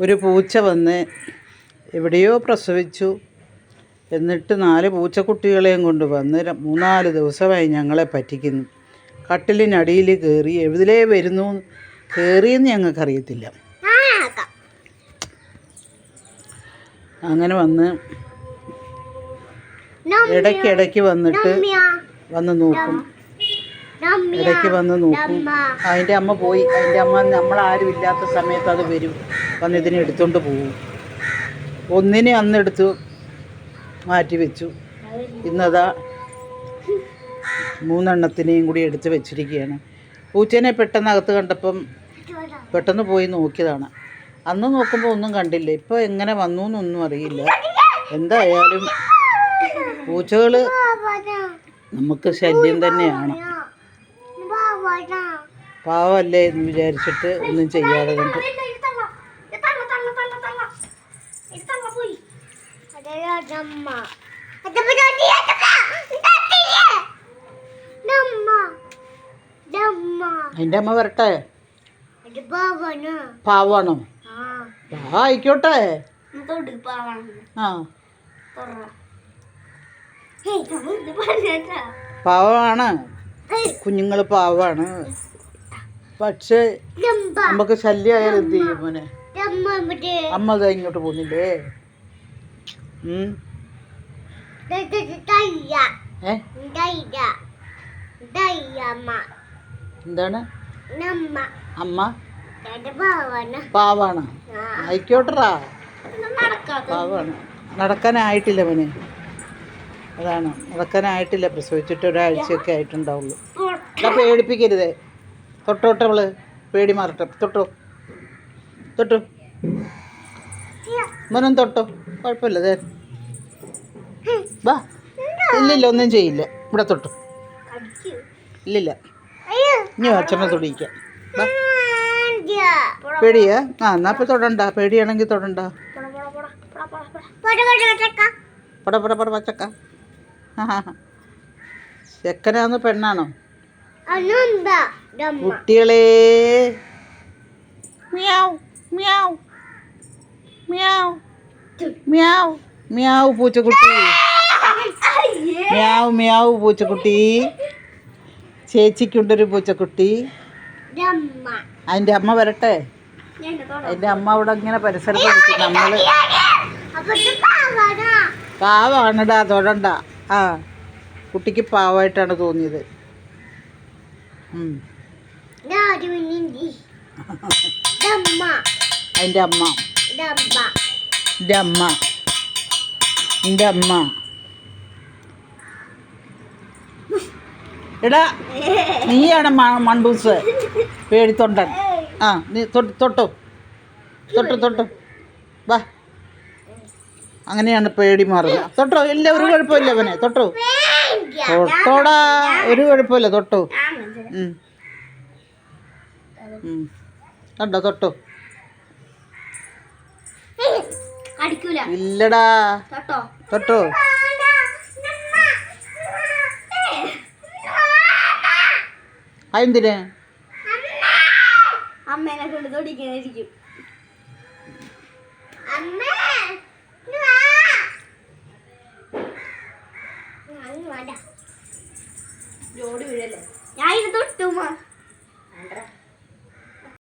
ഒരു പൂച്ച വന്ന് എവിടെയോ പ്രസവിച്ചു. എന്നിട്ട് നാല് പൂച്ചക്കുട്ടികളെയും കൊണ്ട് വന്ന് മൂന്നാൽ ദിവസമായി ഞങ്ങളെ പറ്റിക്കുന്നു. കട്ടിലിനടിയിൽ കയറി എവിതിലേ വരുന്നു? കയറിയെന്ന് ഞങ്ങൾക്കറിയത്തില്ല. അങ്ങനെ വന്ന് ഇടയ്ക്കിടയ്ക്ക് വന്നിട്ട് വന്ന് നോക്കും. ഇടയ്ക്ക് വന്ന് നോക്കും. അതിന്റെ അമ്മ പോയി. അതിന്റെ അമ്മ നമ്മളാരും ഇല്ലാത്ത സമയത്ത് അത് വരും. വന്ന് ഇതിനെ എടുത്തുകൊണ്ട് പോകും. ഒന്നിനെ അന്നെടുത്ത് മാറ്റി വെച്ചു. ഇന്നതാ മൂന്നെണ്ണത്തിനെയും കൂടി എടുത്ത് വെച്ചിരിക്കുകയാണ്. പൂച്ചേനെ പെട്ടെന്ന് അകത്ത് കണ്ടപ്പം പെട്ടെന്ന് പോയി നോക്കിയതാണ്. അന്ന് നോക്കുമ്പോൾ ഒന്നും കണ്ടില്ല. ഇപ്പോൾ എങ്ങനെ വന്നു എന്നൊന്നും അറിയില്ല. എന്തായാലും പൂച്ചകൾ നമുക്ക് ശല്യം തന്നെയാണ്. പാവമല്ലേ എന്ന് വിചാരിച്ചിട്ട് ഒന്നും ചെയ്യാതെ കണ്ട് എന്റെ അമ്മ വരട്ടെ? പാവാണോ. പാവ ആയിക്കോട്ടെ. ആ. പാവമാണ് കുഞ്ഞുങ്ങൾ പാവാണ്. പക്ഷേ നമുക്ക് ശല്യമായാലും എന്ത് ചെയ്യും മോനെ? അമ്മ അത് ഇങ്ങോട്ട് പോകുന്നില്ലേ? എന്താണ്? അമ്മ? പാവാണ്. ആയിക്കോട്ടറാ പാവാണ്. നടക്കാനായിട്ടില്ല മോനെ. അതാണ് നടക്കാനായിട്ടില്ല പ്രസവിച്ചിട്ട് ഒരാഴ്ചയൊക്കെ ആയിട്ടുണ്ടാവുള്ളൂ അതാ പേടിപ്പിക്കരുതേ തൊട്ടോട്ടെ അവൾ പേടി മാറട്ടെ തൊട്ടോ തൊട്ടു മനം തൊട്ടോ കുഴപ്പമില്ല ദേ വാ ഇല്ലില്ല ഒന്നും ചെയ്യില്ല ഇവിടെ തൊട്ടു ഇല്ലില്ല ഇനി അച്ഛനെ തൊടിയിക്കാം വാ പേടിയാ ആ എന്നാ ഇപ്പൊ തൊടണ്ട പേടിയാണെങ്കിൽ തൊടണ്ട പട പട പട പച്ചക്ക ചെക്കനാന്ന് പെണ്ണാണോ? കുട്ടികളെ. മ്യാവ് മ്യാവ് മ്യാവ് മ്യാവ്. മ്യാവ് പൂച്ചക്കുട്ടി. മ്യാവ് മ്യാവ് പൂച്ചക്കുട്ടി. ചേച്ചിക്കുണ്ടൊരു പൂച്ചക്കുട്ടി. അതിന്റെ അമ്മ വരട്ടെ? അതിന്റെ അമ്മ അവിടെ ഇങ്ങനെ പരിസരത്ത് നമ്മൾ നമ്മൾ പാവാണടാ തൊടണ്ട. ആ കുട്ടിക്ക് പാവമായിട്ടാണ് തോന്നിയത്. അതിന്റെ അമ്മ. എന്റെ അമ്മ. എന്റെ അമ്മ. എടാ നീയാണ് മണ്ടൂസ് പേടിത്തൊണ്ടൻ ആ നീ തൊട്ട് തൊട്ടു. തൊട്ടു തൊട്ടു. വാ. അങ്ങനെയാണ് പേടി മാറുന്നത്. തൊട്ടോ ഇല്ല ഒരു കുഴപ്പമില്ല അവനെ. തൊട്ടോ. തൊട്ടോടാ ഒരു കുഴപ്പമില്ല തൊട്ടോ. കണ്ടോ തൊട്ടോ. ഇല്ലടാ. തൊട്ടോ. അതെന്തിന് അമ്മേനെ കൊണ്ട് തൊടിക്കാനായിരിക്കും ജോഡി വീഴല്ലേ ഞാൻ ഇത് തൊട്ടുമാ.